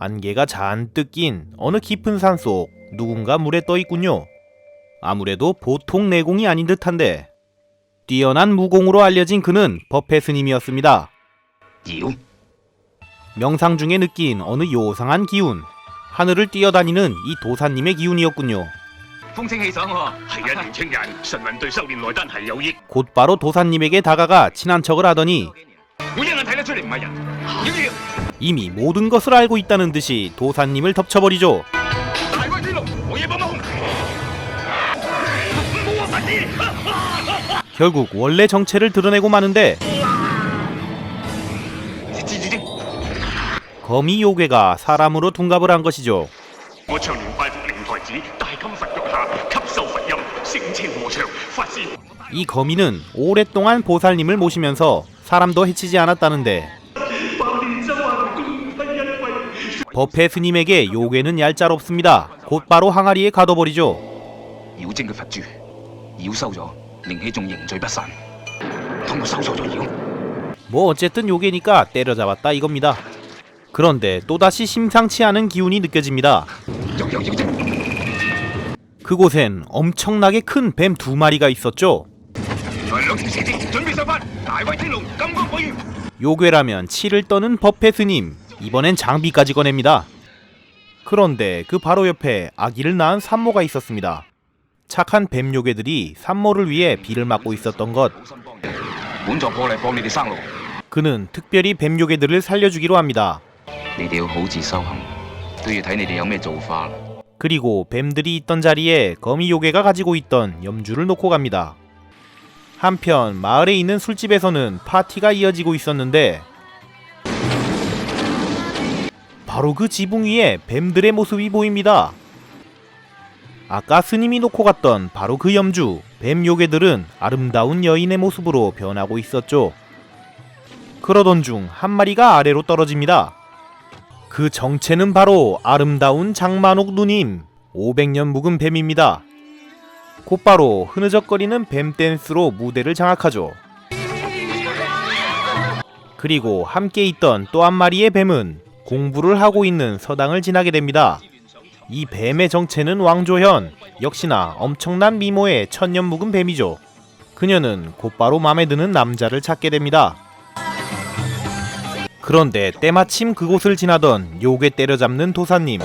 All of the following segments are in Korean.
안개가 잔뜩 낀 어느 깊은 산 속 누군가 물에 떠 있군요. 아무래도 보통 내공이 아닌 듯한데 뛰어난 무공으로 알려진 그는 버펫 스님이었습니다. 기운? 명상 중에 느낀 어느 요상한 기운 하늘을 뛰어다니는 이 도사님의 기운이었군요. 곧바로 도사님에게 다가가 친한 척을 하더니 달려줄 이미 모든 것을 알고 있다는 듯이 도사님을 덮쳐버리죠. 결국 원래 정체를 드러내고 마는데 거미 요괴가 사람으로 둔갑을 한 것이죠. 이 거미는 오랫동안 보살님을 모시면서 사람도 해치지 않았다는데 법회 스님에게 요괴는 얄짤없습니다. 곧바로 항아리에 가둬버리죠. 뭐 어쨌든 요괴니까 때려잡았다 이겁니다. 그런데 또다시 심상치 않은 기운이 느껴집니다. 그곳엔 엄청나게 큰 뱀 두 마리가 있었죠. 요괴라면 치를 떠는 법회 스님 이번엔 장비까지 꺼냅니다. 그런데 그 바로 옆에 아기를 낳은 산모가 있었습니다. 착한 뱀 요괴들이 산모를 위해 비를 맞고 있었던 것. 그는 특별히 뱀 요괴들을 살려주기로 합니다. 그리고 뱀들이 있던 자리에 거미 요괴가 가지고 있던 염주를 놓고 갑니다. 한편 마을에 있는 술집에서는 파티가 이어지고 있었는데 바로 그 지붕 위에 뱀들의 모습이 보입니다. 아까 스님이 놓고 갔던 바로 그 염주, 뱀 요괴들은 아름다운 여인의 모습으로 변하고 있었죠. 그러던 중 한 마리가 아래로 떨어집니다. 그 정체는 바로 아름다운 장만옥 누님 500년 묵은 뱀입니다. 곧바로 흐느적거리는 뱀 댄스로 무대를 장악하죠. 그리고 함께 있던 또 한 마리의 뱀은 공부를 하고 있는 서당을 지나게 됩니다. 이 뱀의 정체는 왕조현. 역시나 엄청난 미모의 천년 묵은 뱀이죠. 그녀는 곧바로 마음에 드는 남자를 찾게 됩니다. 그런데 때마침 그곳을 지나던 요괴 때려잡는 도사님.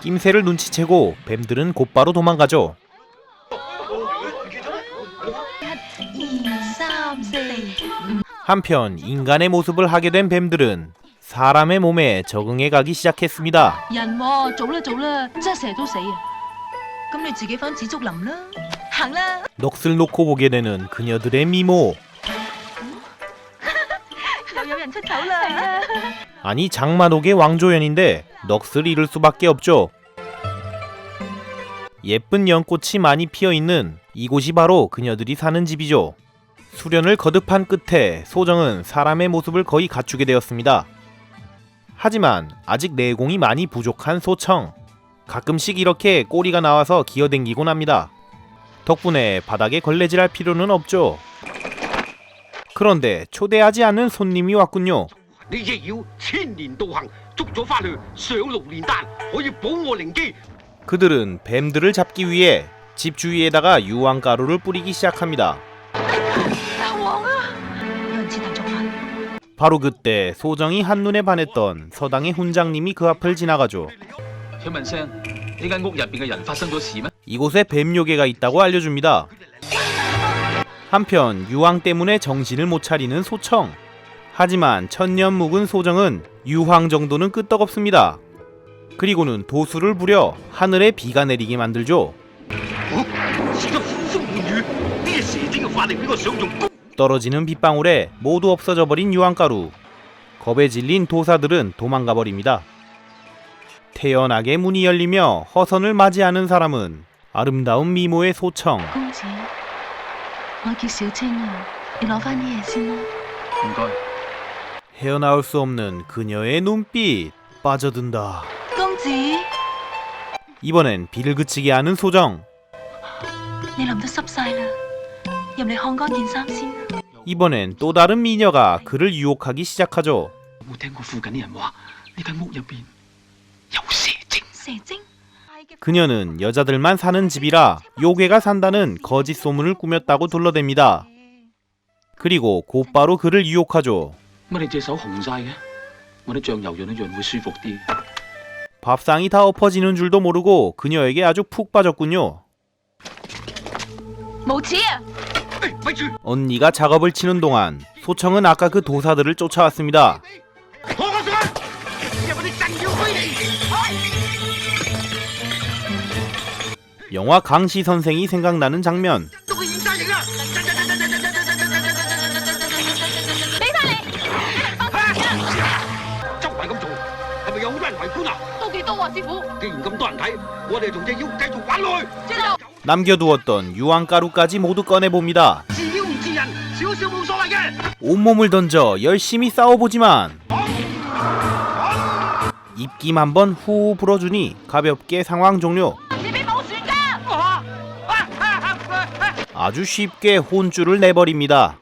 낌새를 눈치채고 뱀들은 곧바로 도망가죠. 한편 인간의 모습을 하게 된 뱀들은 사람의 몸에 적응해 가기 시작했습니다. 人喎，早啦早啦，真係蛇都死啊！咁你自己翻紫竹林啦，行啦。 넋을 놓고 보게 되는 그녀들의 미모. 又有人出醜啦。 아니 장만옥의 왕조연인데 넋을 잃을 수밖에 없죠. 예쁜 연꽃이 많이 피어 있는 이곳이 바로 그녀들이 사는 집이죠. 수련을 거듭한 끝에 소정은 사람의 모습을 거의 갖추게 되었습니다. 하지만 아직 내공이 많이 부족한 소청. 가끔씩 이렇게 꼬리가 나와서 기어댕기곤 합니다. 덕분에 바닥에 걸레질할 필요는 없죠. 그런데 초대하지 않은 손님이 왔군요. 그들은 뱀들을 잡기 위해 집 주위에다가 유황가루를 뿌리기 시작합니다. 바로 그때 소정이 한눈에 반했던 서당의 훈장님이 그 앞을 지나가죠. 이곳에 뱀요괴가 있다고 알려줍니다. 한편 유황 때문에 정신을 못 차리는 소청. 하지만 천년 묵은 소정은 유황 정도는 끄떡없습니다. 그리고는 도수를 부려 하늘에 비가 내리게 만들죠. 떨어지는 빗방울에 모두 없어져 버린 유황가루. 겁에 질린 도사들은 도망가 버립니다. 태연하게 문이 열리며 허선을 맞이하는 사람은 아름다운 미모의 소청. 헤어나올 수 없는 그녀의 눈빛 빠져든다. 이번엔 비를 그치게 하는 소정. 이번엔 또 다른 미녀가 그를 유혹하기 시작하죠. 그녀는 여자들만 사는 집이라 요괴가 산다는 거짓 소문을 꾸몄다고 둘러댑니다. 그리고 곧바로 그를 유혹하죠. 밥상이 다 엎어지는 줄도 모르고 그녀에게 아주 푹 빠졌군요. 뭐지? 언니가 작업을 치는 동안 소청은 아까 그 도사들을 쫓아왔습니다. 영화 강시 선생이 생각나는 장면. 남겨두었던 유황가루까지 모두 꺼내봅니다. 온몸을 던져 열심히 싸워보지만 입김 한번 후 불어주니 가볍게 상황 종료. 아주 쉽게 혼쭐을 내버립니다.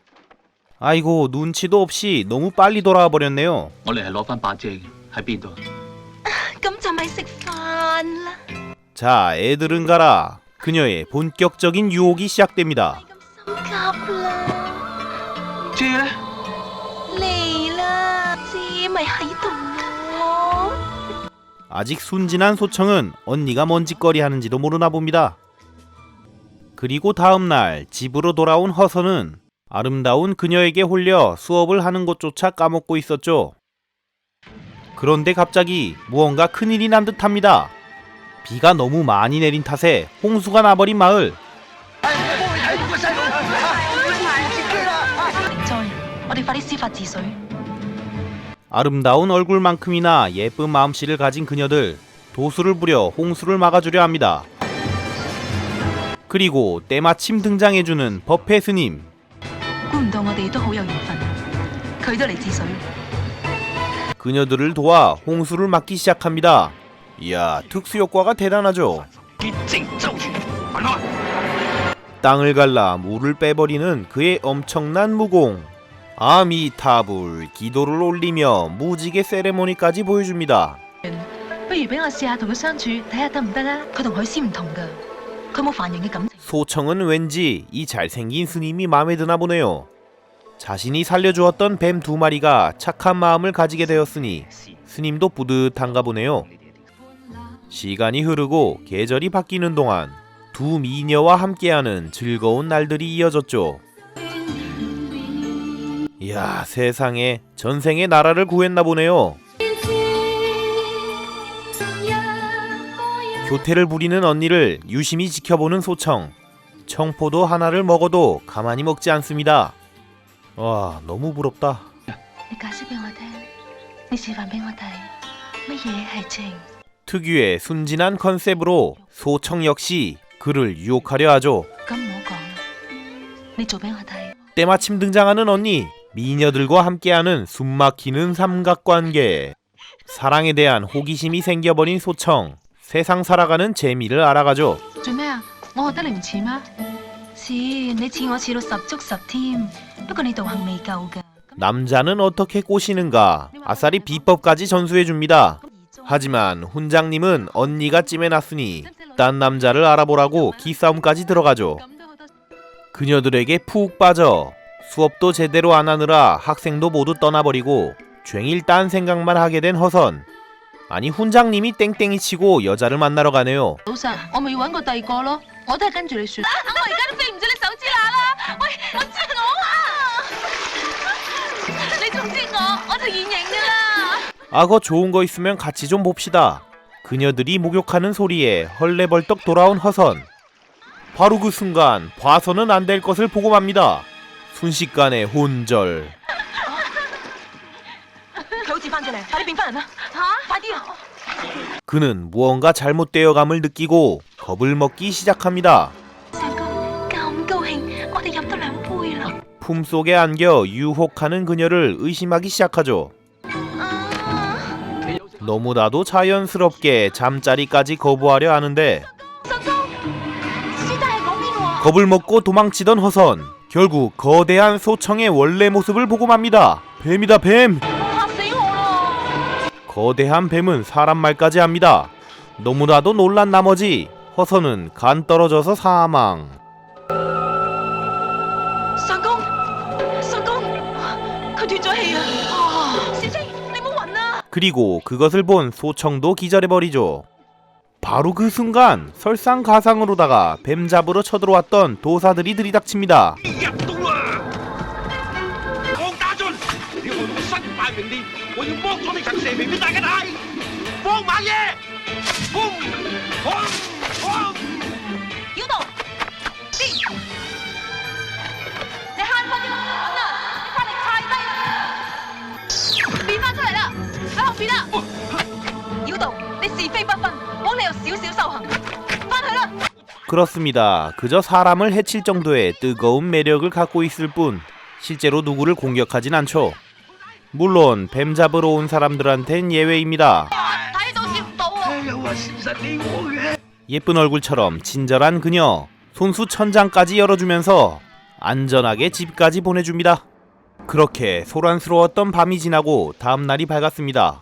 아이고 눈치도 없이 너무 빨리 돌아와 버렸네요. 자 애들은 가라. 그녀의 본격적인 유혹이 시작됩니다. 아직 순진한 소청은 언니가 뭔 짓거리 하는지도 모르나 봅니다. 그리고 다음 날 집으로 돌아온 허선은 아름다운 그녀에게 홀려 수업을 하는 것조차 까먹고 있었죠. 그런데 갑자기 무언가 큰일이 난 듯합니다. 비가 너무 많이 내린 탓에 홍수가 나버린 마을. 아름다운 얼굴만큼이나 예쁜 마음씨를 가진 그녀들 도수를 부려 홍수를 막아주려 합니다. 그리고 때마침 등장해주는 버페 스님. 그녀들을 도와 홍수를 막기 시작합니다. 이야, 특수 효과가 대단하죠. 땅을 갈라 물을 빼버리는 그의 엄청난 무공. 아미타불 기도를 올리며 무지개 세레모니까지 보여줍니다. 소청은 왠지 이 잘생긴 스님이 마음에 드나 보네요. 자신이 살려주었던 뱀 두 마리가 착한 마음을 가지게 되었으니 스님도 뿌듯한가 보네요. 시간이 흐르고 계절이 바뀌는 동안 두 미녀와 함께하는 즐거운 날들이 이어졌죠. 이야 세상에 전생에 나라를 구했나 보네요. 교태를 부리는 언니를 유심히 지켜보는 소청. 청포도 하나를 먹어도 가만히 먹지 않습니다. 와 너무 부럽다. 특유의 순진한 컨셉으로 소청 역시 그를 유혹하려 하죠. 때마침 등장하는 언니, 미녀들과 함께하는 숨막히는 삼각관계. 사랑에 대한 호기심이 생겨버린 소청. 세상 살아가는 재미를 알아가죠. 남자는 어떻게 꼬시는가? 아싸리 비법까지 전수해줍니다. 하지만 훈장님은 언니가 찜해놨으니 딴 남자를 알아보라고 기싸움까지 들어가죠. 그녀들에게 푹 빠져 수업도 제대로 안 하느라 학생도 모두 떠나버리고 쟁일 딴 생각만 하게 된 허선. 아니 훈장님이 땡땡이 치고 여자를 만나러 가네요 악어 좋은 거 있으면 같이 좀 봅시다. 그녀들이 목욕하는 소리에 헐레벌떡 돌아온 허선. 바로 그 순간 봐서는 안 될 것을 보고 맙니다. 순식간에 혼절. 그는 무언가 잘못되어감을 느끼고 겁을 먹기 시작합니다. 품속에 안겨 유혹하는 그녀를 의심하기 시작하죠. 너무나도 자연스럽게 잠자리까지 거부하려 하는데 겁을 먹고 도망치던 허선 결국 거대한 소청의 원래 모습을 보고 맙니다. 뱀이다 뱀! 거대한 뱀은 사람 말까지 합니다. 너무나도 놀란 나머지 허선은 간 떨어져서 사망. 그리고 그것을 본 소청도 기절해버리죠. 바로 그 순간 설상가상으로다가 뱀 잡으러 쳐들어왔던 도사들이 들이닥칩니다. 喺後邊啦！妖道，你是非不分，枉你有少少修行，翻去啦！ 그렇습니다. 그저 사람을 해칠 정도의 뜨거운 매력을 갖고 있을 뿐 실제로 누구를 공격하진 않죠. 물론 뱀 잡으러 온 사람들한텐 예외입니다. 睇到接唔到喎。又話善神你我嘅。 예쁜 얼굴처럼 친절한 그녀 손수 천장까지 열어주면서 안전하게 집까지 보내줍니다. 그렇게 소란스러웠던 밤이 지나고 다음 날이 밝았습니다.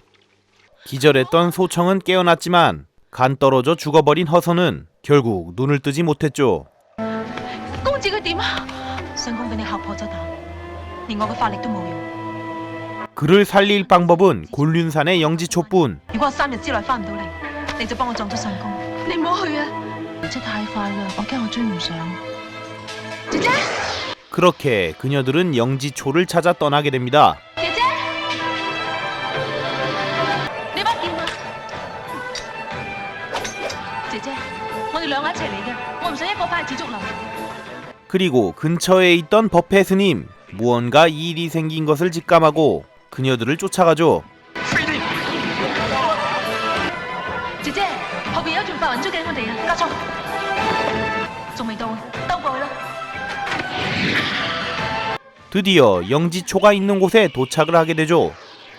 기절했던 소청은 깨어났지만 간 떨어져 죽어버린 허선은 결국 눈을 뜨지 못했죠. 그를 살릴 방법은 곤륜산의 영지초뿐. 그렇게 그녀들은 영지초를 찾아 떠나게 됩니다. 그리고 근처에 있던 법회 스님 무언가 일이 생긴 것을 직감하고 그녀들을 쫓아가죠. 드디어 영지초가 있는 곳에 도착을 하게 되죠.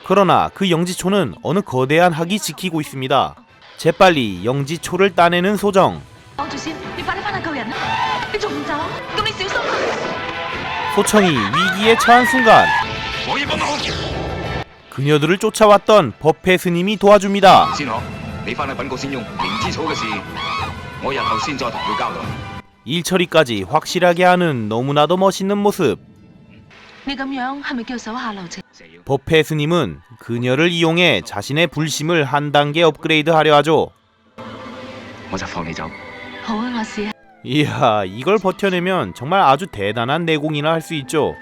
그러나 그 영지초는 어느 거대한 학이 지키고 있습니다. 재빨리 영지초를 따내는 소정. 어, 소청이 위기에 처한 순간 그녀들을 쫓아왔던 법회 스님이 도와줍니다. 일처리까지 확실하게 하는 너무나도 멋있는 모습. 법회 스님은 그녀를 이용해 자신의 불심을 한 단계 업그레이드 하려 하죠. 이야, 이걸 버텨내면 정말 아주 대단한 내공이라 할수 있죠.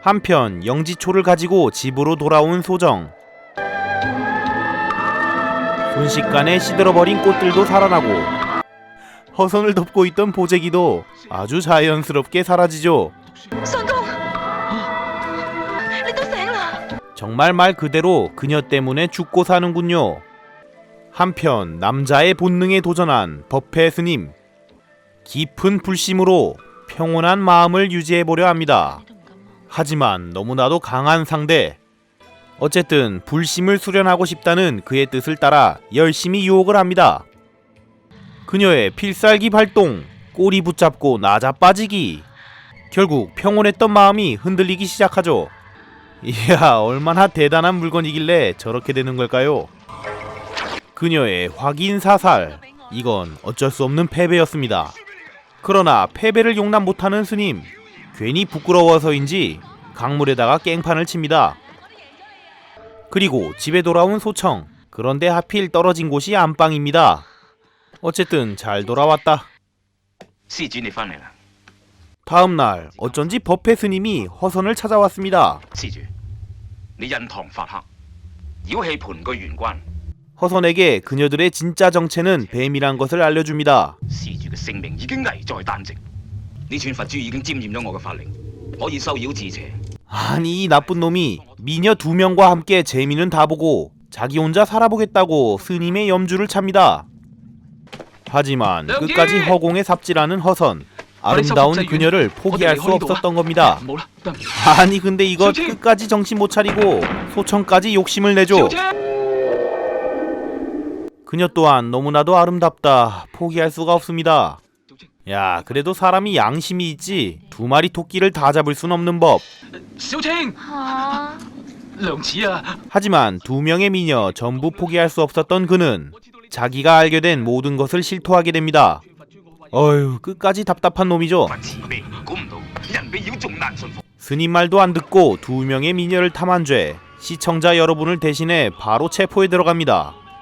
한편 영지초를 가지고 집으로 돌아온 소정. 순식간에 시들어버린 꽃들도 살아나고 허선을 덮고 있던 보재기도 아주 자연스럽게 사라지죠. 정말 말 그대로 그녀 때문에 죽고 사는군요. 한편 남자의 본능에 도전한 법회 스님. 깊은 불심으로 평온한 마음을 유지해 보려 합니다. 하지만 너무나도 강한 상대. 어쨌든 불심을 수련하고 싶다는 그의 뜻을 따라 열심히 유혹을 합니다. 그녀의 필살기 발동, 꼬리 붙잡고 나자 빠지기. 결국 평온했던 마음이 흔들리기 시작하죠. 이야, 얼마나 대단한 물건이길래 저렇게 되는 걸까요? 그녀의 확인 사살. 이건 어쩔 수 없는 패배였습니다. 그러나 패배를 용납 못하는 스님. 괜히 부끄러워서인지 강물에다가 깽판을 칩니다. 그리고 집에 돌아온 소청. 그런데 하필 떨어진 곳이 안방입니다. 어쨌든 잘 돌아왔다. 다음 날 어쩐지 법회 스님이 허선을 찾아왔습니다. 施主，你印堂發黑，妖氣盤踞玄關， 허선에게 그녀들의 진짜 정체는 뱀이란 것을 알려줍니다. 施主嘅性命已經危在旦夕。呢串佛珠已經沾染咗我嘅法力，可以收妖治邪。 아니 이 나쁜 놈이 미녀 두 명과 함께 재미는 다 보고 자기 혼자 살아보겠다고 스님의 염주를 찹니다. 하지만 끝까지 허공에 삽질하는 허선 아름다운 그녀를 포기할 수 없었던 겁니다. 冇啦，得唔得？ 아니 근데 이거 끝까지 정신 못 차리고 소청까지 욕심을 내죠. 그녀 또한 너무나도 아름답다. 포기할 수가 없습니다. 야, 그래도 사람이 양심이 있지. 두 마리 토끼를 다 잡을 순 없는 법. 어? 하지만 두 명의 미녀 전부 포기할 수 없었던 그는 자기가 알게 된 모든 것을 실토하게 됩니다. 어휴, 끝까지 답답한 놈이죠. 스님 말도 안 듣고 두 명의 미녀를 탐한 죄. 시청자 여러분을 대신해 바로 체포에 들어갑니다.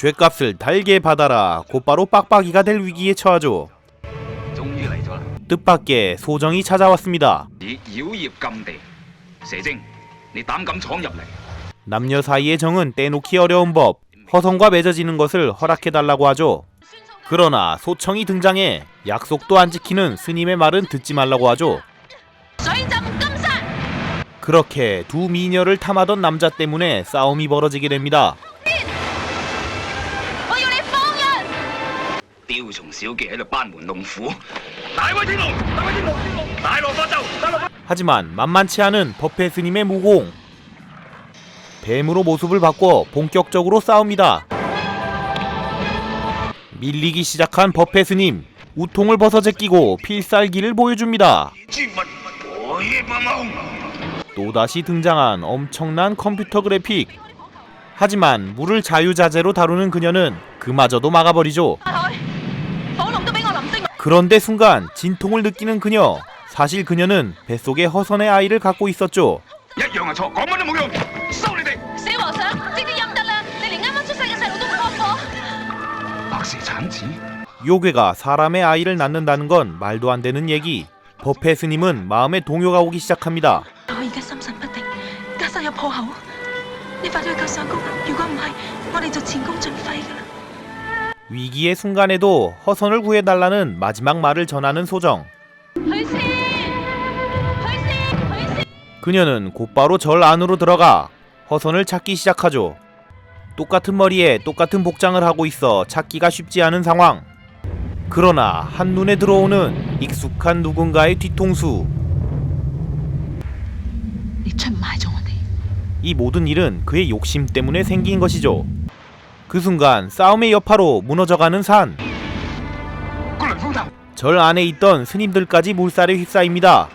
죄값을 달게 받아라. 곧바로 빡빡이가 될 위기에 처하죠. 뜻밖의 소정이 찾아왔습니다. 남녀 사이의 정은 떼놓기 어려운 법, 허성과 맺어지는 것을 허락해달라고 하죠. 그러나 소청이 등장해 약속도 안 지키는 스님의 말은 듣지 말라고 하죠. 그렇게 두 미녀를 탐하던 남자 때문에 싸움이 벌어지게 됩니다. 雕蟲小技喺度班門弄斧，大威天龍，大威天龍，天龍，大羅法咒，大羅法。 하지만 만만치 않은 법회 스님의 무공. 뱀으로 모습을 바꿔 본격적으로 싸웁니다. 밀리기 시작한 법회 스님. 우통을 벗어 제끼고 필살기를 보여줍니다. 絕物我亦不謀。 또다시 등장한 엄청난 컴퓨터 그래픽. 하지만 물을 자유자재로 다루는 그녀는 그마저도 막아버리죠. 그런데 순간 진통을 느끼는 그녀. 사실 그녀는 뱃속에 허선의 아이를 갖고 있었죠. 요괴가 사람의 아이를 낳는다는 건 말도 안 되는 얘기. 법회 스님은 마음에 동요가 오기 시작합니다. 위기의 순간에도 허선을 구해달라는 마지막 말을 전하는 소정. 그녀는 곧바로 절 안으로 들어가 허선을 찾기 시작하죠. 똑같은 머리에 똑같은 복장을 하고 있어 찾기가 쉽지 않은 상황. 그러나 한눈에 들어오는 익숙한 누군가의 뒤통수. 이 모든 일은 그의 욕심 때문에 생긴 것이죠. 그 순간 싸움의 여파로 무너져가는 산. 절 안에 있던 스님들까지 물살에 휩싸입니다.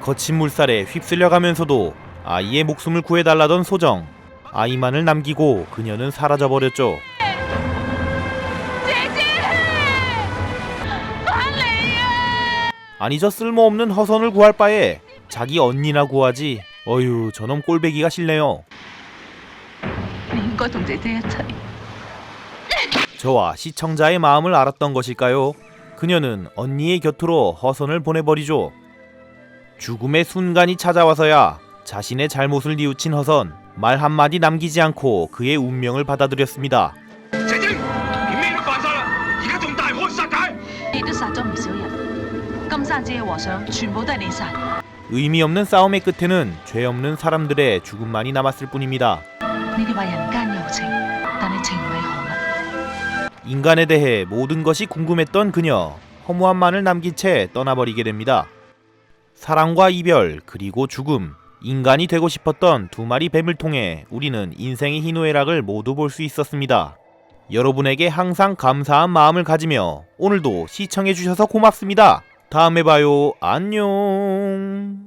거친 물살에 휩쓸려가면서도 아이의 목숨을 구해달라던 소정. 아이만을 남기고 그녀는 사라져버렸죠. 아니 저 쓸모없는 허선을 구할 바에 자기 언니나 구하지 어휴 저놈 꼴배기가 싫네요. 민과 동제대의 차이. 저와 시청자의 마음을 알았던 것일까요? 그녀는 언니의 곁으로 허선을 보내버리죠. 죽음의 순간이 찾아와서야 자신의 잘못을 뉘우친 허선 말 한마디 남기지 않고 그의 운명을 받아들였습니다. 의미 없는 싸움의 끝에는 죄 없는 사람들의 죽음만이 남았을 뿐입니다. 인간에 대해 모든 것이 궁금했던 그녀, 허무함만을 남긴 채 떠나버리게 됩니다. 사랑과 이별, 그리고 죽음, 인간이 되고 싶었던 두 마리 뱀을 통해 우리는 인생의 희노애락을 모두 볼 수 있었습니다. 여러분에게 항상 감사한 마음을 가지며 오늘도 시청해주셔서 고맙습니다. 다음에 봐요. 안녕.